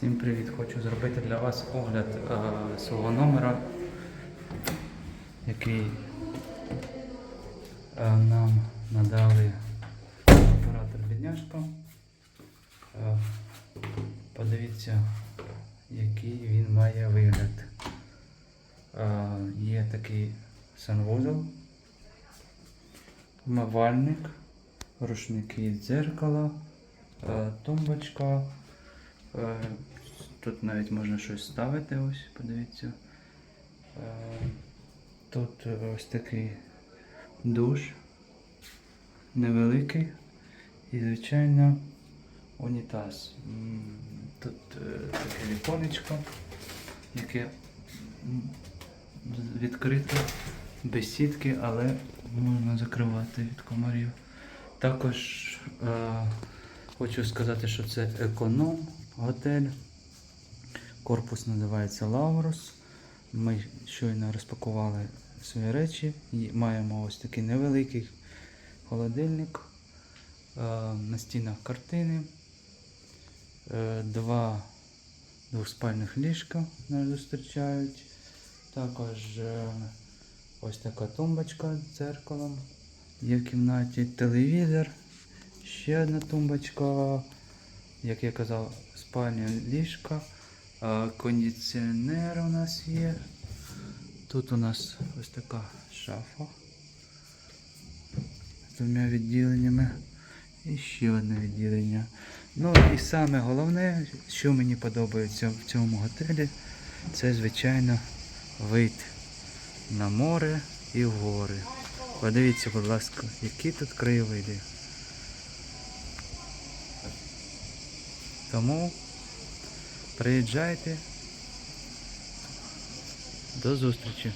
Всім привіт! Хочу зробити для вас огляд е, свого номера, який е, нам надали оператор бідняшка. Е, подивіться, який він має вигляд. Е, є такий санвузол, умивальник, рушники дзеркала, е, тумбочка. Е, Тут навіть можна щось ставити, ось, подивіться. Е, Тут е, ось такий душ невеликий і, звичайно, унітаз. Тут таке віконечко, яке відкрите, без сітки, але можна закривати від комарів. Також е, хочу сказати, що це економ готель. Корпус називається Лаурус. Ми щойно розпакували свої речі і маємо ось такий невеликий холодильник. Е, На стінах картини. Е, Два двоспальних ліжка нас зустрічають. Також е, ось така тумбочка з дзеркалом. Є в кімнаті телевізор. Ще одна тумбочка. Як я казав, спальня ліжка. Кондиціонер у нас є. Тут у нас ось така шафа з двома відділеннями. І ще одне відділення. Ну і саме головне, що мені подобається в цьому готелі, це звичайно вид на море і гори. Подивіться, будь ласка, які тут краєвиди. Тому приїжджайте. До зустрічі.